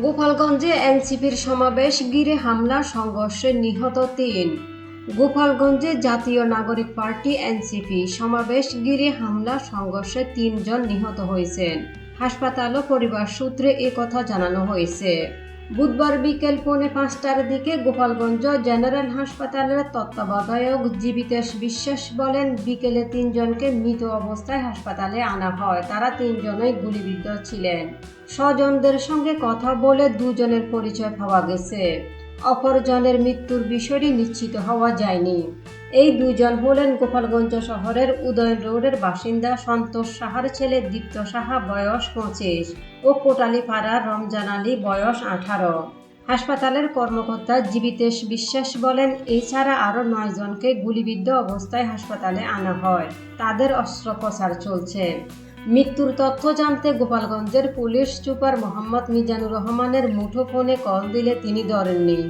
গোপালগঞ্জে এনসিপির সমাবেশ গিরে হামলা সংঘর্ষে নিহত তিন। গোপালগঞ্জে জাতীয় নাগরিক পার্টি এনসিপি সমাবেশ গিরে হামলা সংঘর্ষে তিনজন নিহত হয়েছেন। হাসপাতাল ও পরিবার সূত্রে এ কথা জানানো হয়েছে। বুধবার বিকেল পৌনে পাঁচটার দিকে গোপালগঞ্জ জেনারেল হাসপাতালের তত্ত্বাবধায়ক জীবিতেশ বিশ্বাস বলেন, বিকেলে তিনজনকে মৃত অবস্থায় হাসপাতালে আনা হয়। তারা তিনজনই গুলিবিদ্ধ ছিলেন। স্বজনদের সঙ্গে কথা বলে দুজনের পরিচয় পাওয়া গেছে। অপরজনের মৃত্যুর বিষয়টি নিশ্চিত হওয়া যায়নি। এই দুজন হলেন গোপালগঞ্জ শহরের উদয়ন রোডের বাসিন্দা সন্তোষ সাহার ছেলে দীপ্ত সাহা, বয়স পঁচিশ, ও কোটালীপাড়ার রমজান আলী, বয়স আঠারো। হাসপাতালের কর্মকর্তা জীবিতেশ বিশ্বাস বলেন এছাড়া আরও নয়জনকে গুলিবিদ্ধ অবস্থায় হাসপাতালে আনা হয়। তাদের অস্ত্রোপচার চলছে। মৃত্যুর তথ্য জানতে গোপালগঞ্জের পুলিশ সুপার মোহাম্মদ মিজানুর রহমানের মুঠোফোনে কল দিলে তিনি ধরেননি।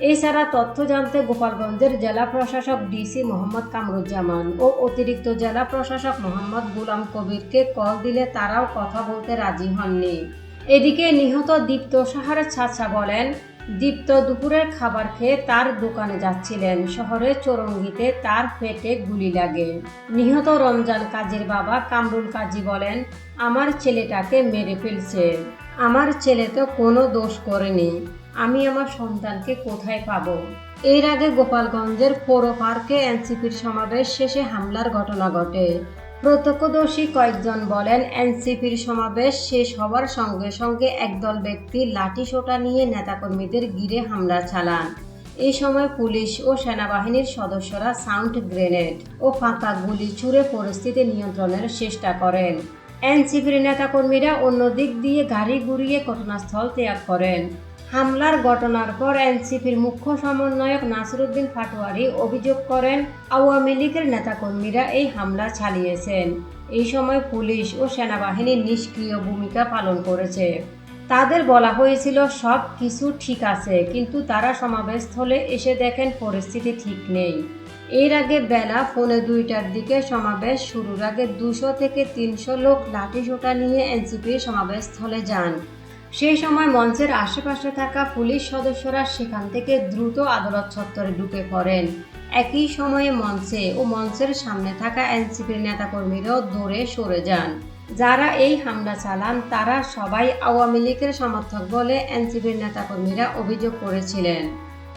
এছাড়া তথ্য জানতে গোপালগঞ্জের জেলা প্রশাসক ডিসি মোহাম্মদ কামরুজ্জামান ও অতিরিক্ত জেলা প্রশাসক মোহাম্মদ গুলাম কবিরকে কল দিলে তারাও কথা বলতে রাজি হননি। এদিকে নিহত দীপ্ত সাহার ছাছা বলেন, দীপ্ত দুপুরের খাবার খেয়ে তার দোকানে যাচ্ছিলেন। শহরে চৌরঙ্গিতে তার পেটে গুলি লাগে। নিহত রমজান কাজীর বাবা কামরুল কাজী বলেন, আমার ছেলেটাকে মেরে ফেলছে। আমার ছেলে তো কোনো দোষ করেনি। আমি আমার সন্তানকে কোথায় পাব? এর আগে গোপালগঞ্জের পৌর পার্কে এনসিপির সমাবেশ শেষে হামলার ঘটনা ঘটে। প্রত্যক্ষদর্শী কয়েকজন বলেন, এনসিপির সমাবেশ শেষ হওয়ার সঙ্গে সঙ্গে একদল ব্যক্তি লাঠি সোটা নিয়ে নেতাকর্মীদের ঘিরে হামলা চালান। এই সময় পুলিশ ও সেনাবাহিনীর সদস্যরা সাউন্ড গ্রেনেড ও ফাঁকা গুলি ছুড়ে পরিস্থিতি নিয়ন্ত্রণের চেষ্টা করেন। এনসিপির নেতাকর্মীরা অন্য দিক দিয়ে গাড়ি ঘুরিয়ে ঘটনাস্থল ত্যাগ করেন। হামলার ঘটনার পর এনসিপির মুখ্য সমন্বয়ক নাসিরুদ্দিন পাটোয়ারি অভিযোগ করেন, আওয়ামী লীগের নেতাকর্মীরা এই হামলা চালিয়েছেন। এই সময় পুলিশ ও সেনাবাহিনী নিষ্ক্রিয় ভূমিকা পালন করেছে। তাদের বলা হয়েছিল, সব কিছু ঠিক আছে, কিন্তু তারা সমাবেশস্থলে এসে দেখেন পরিস্থিতি ঠিক নেই। এর আগে বেলা পৌনে দুইটার দিকে সমাবেশ শুরুর আগে দুশো থেকে তিনশো লোক লাঠিসোঁটা নিয়ে এনসিপির সমাবেশস্থলে যান। সেই সময় মঞ্চের আশেপাশে থাকা পুলিশ সদস্যরা সেখান থেকে দ্রুত আদালত চত্বরে ঢুকে পড়েন। একই সময়ে মঞ্চে ও মঞ্চের সামনে থাকা এনসিপির নেতাকর্মীরাও দৌড়ে সরে যান। যারা এই হামলা চালান, তারা সবাই আওয়ামী লীগের সমর্থক বলে এনসিপির নেতাকর্মীরা অভিযোগ করেছিলেন।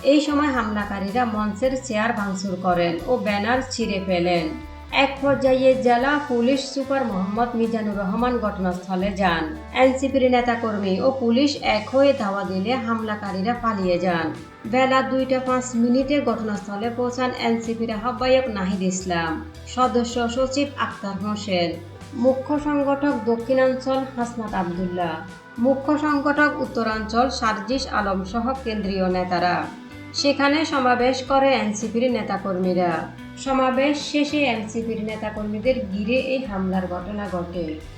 এই সময় হামলাকারীরা মঞ্চের চেয়ার ভাঙচুর করেন ও ব্যানার ছিঁড়ে ফেলেন। এক পর্যায়ে জেলা পুলিশ সুপার মোহাম্মদ মিজানুর রহমান ঘটনাস্থলে যান। এনসিপির নেতাকর্মী ও পুলিশ এক হয়ে ধাওয়া দিলে হামলাকারীরা পালিয়ে যান। বেলা দুইটা পাঁচ মিনিটে ঘটনাস্থলে পৌঁছান এনসিপির আহ্বায়ক নাহিদ ইসলাম। সদস্য সচিব আক্তার হোসেন। মুখ্য সংগঠক দক্ষিণাঞ্চল হাসনাত আবদুল্লাহ। মুখ্য সংগঠক উত্তরাঞ্চল সার্জিস আলম সহ কেন্দ্রীয় নেতারা। সেখানে সমাবেশ করে এনসিপির নেতাকর্মীরা। সমাবেশ শেষে এনসিপির নেতাকর্মীদের ঘিরে এই হামলার ঘটনা ঘটে।